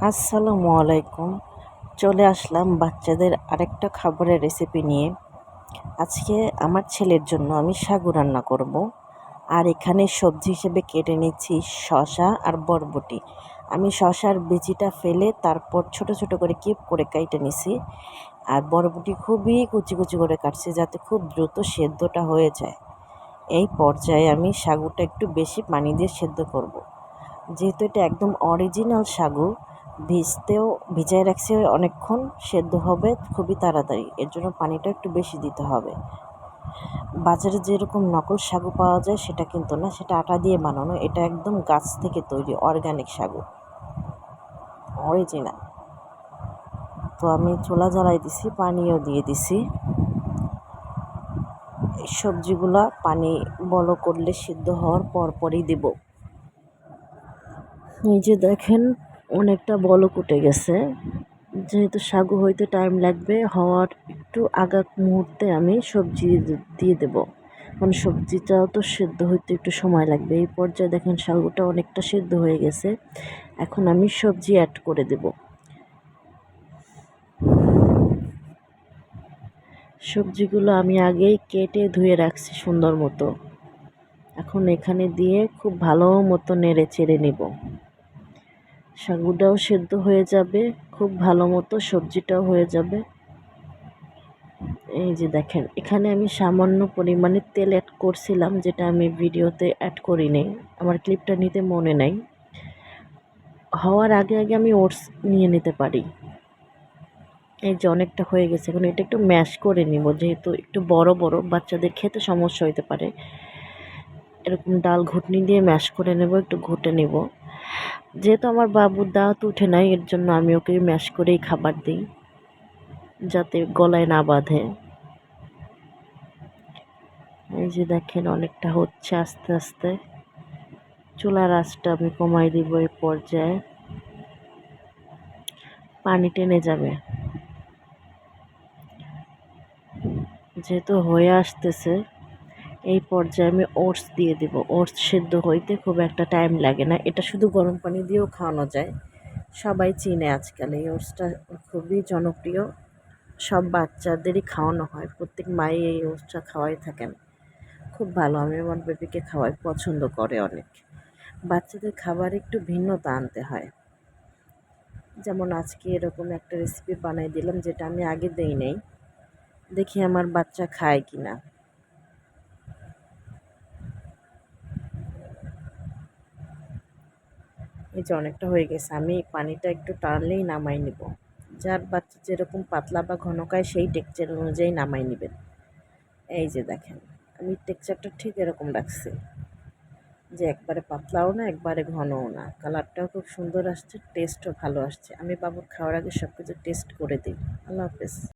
আসসালামু আলাইকুম। চলে আসলাম বাচ্চাদের আরেকটা খাবারের রেসিপি নিয়ে। আজকে আমার ছেলের জন্য আমি সাগু রান্না করব। আর এখানে সবজি হিসেবে কেটে নিচ্ছি শশা আর বরবটি। আমি শশার বিচিটা ফেলে তারপর ছোট ছোট করে কিপ করে কেটে নিছি। আর বরবটি খুবই কুচি কুচি করে কাটছি যাতে খুব দ্রুত সেদ্ধটা হয়ে যায়। এই পর্যায়ে আমি সাগুটা একটু বেশি পানি দিয়ে সেদ্ধ করব। যেহেতু এটা একদম অরিজিনাল সাগু ভিজতেও, ভিজায় রাখছি অনেকক্ষণ, সেদ্ধ হবে খুবই তাড়াতাড়ি। এর জন্য পানিটা একটু বেশি দিতে হবে। বাজারে যেরকম নকল সাগু পাওয়া যায়, সেটা কিন্তু না, সেটা আটা দিয়ে বানানো। এটা একদম গাছ থেকে তৈরি অর্গানিক সাগু। অরিজিনাল তো আমি চোলা জ্বালাই দিছি, পানিও দিয়ে দিছি। এই সবজিগুলা পানি বলো করলে সিদ্ধ হওয়ার পরপরই দেব। যে দেখেন অনেকটা বলক উঠে গেছে। যেহেতু সাগু হইতে টাইম লাগবে, হওয়ার একটু আগা মুহূর্তে আমি সবজি দিয়ে দেব। কারণ সবজিটাও তো সেদ্ধ হইতে একটু সময় লাগবে। এই পর্যায়ে দেখেন সাগুটা অনেকটা সেদ্ধ হয়ে গেছে। এখন আমি সবজি অ্যাড করে দেব। সবজিগুলো আমি আগেই কেটে ধুয়ে রাখছি সুন্দর মতো। এখন এখানে দিয়ে খুব ভালো মতো নেড়ে চেড়ে নেব। সাগুটাও সেদ্ধ হয়ে যাবে, খুব ভালো মতো সবজিটাও হয়ে যাবে। এই যে দেখেন, এখানে আমি সামান্য পরিমাণে তেল অ্যাড করছিলাম, যেটা আমি ভিডিওতে অ্যাড করি নেই আমার ক্লিপটা নিতে মনে নাই। হওয়ার আগে আগে আমি ওটস নিয়ে নিতে পারি। এই যে অনেকটা হয়ে গেছে, এখন এটা একটু ম্যাশ করে নিব, যেহেতু একটু বড় বড়, বাচ্চাদের খেতে সমস্যা হতে পারে। এরকম ডাল ঘুটনি দিয়ে ম্যাশ করে নেব, একটু ঘুটে নেব। যেহেতু আমার বাবুর দাঁত উঠে নাই, এর জন্য আমি ওকে ম্যাশ করেই খাবার দিই, যাতে গলায় না বাঁধে। এই যে দেখেন, অনেকটা হচ্ছে আস্তে আস্তে। চুলার আঁচটা আমি কমাই দিব এই পর্যায়ে। পানি টেনে যাবে। যেহেতু হয়ে আসতেছে এই পর্যায়ে আমি ওটস দিয়ে দেব। ওটস সেদ্ধ হইতে খুব একটা টাইম লাগে না। এটা শুধু গরম পানি দিয়েও খাওয়ানো যায়। সবাই চিনে আজকাল এই ওটসটা খুবই জনপ্রিয়। সব বাচ্চাদেরই খাওয়ানো হয়। প্রত্যেক মাই এই ওটসটা খাওয়াই থাকেন। খুব ভালো। আমি আমার বেবিকে খাওয়াই। পছন্দ করে অনেক। বাচ্চাদের খাবার একটু ভিন্নতা আনতে হয়। যেমন আজকে এরকম একটা রেসিপি বানাই দিলাম যেটা আমি আগে দেই নেই। দেখি আমার বাচ্চা খায় কি না এই যে অনেকটা হয়ে গেছে, আমি পানিটা একটু টানলেই নামাই নিব। যার বাচ্চা যেরকম পাতলা বা ঘন খায়, সেই টেক্সচার অনুযায়ী নামাই নেবেন। এই যে দেখেন, আমি টেক্সচারটা ঠিক এরকম রাখছি যে একবারে পাতলাও না, একবারে ঘনও না। কালারটাও খুব সুন্দর আসছে টেস্টও ভালো আসছে। আমি বাবুর খাওয়ার আগে সব কিছু টেস্ট করে দিই। আল্লাহ হাফেজ।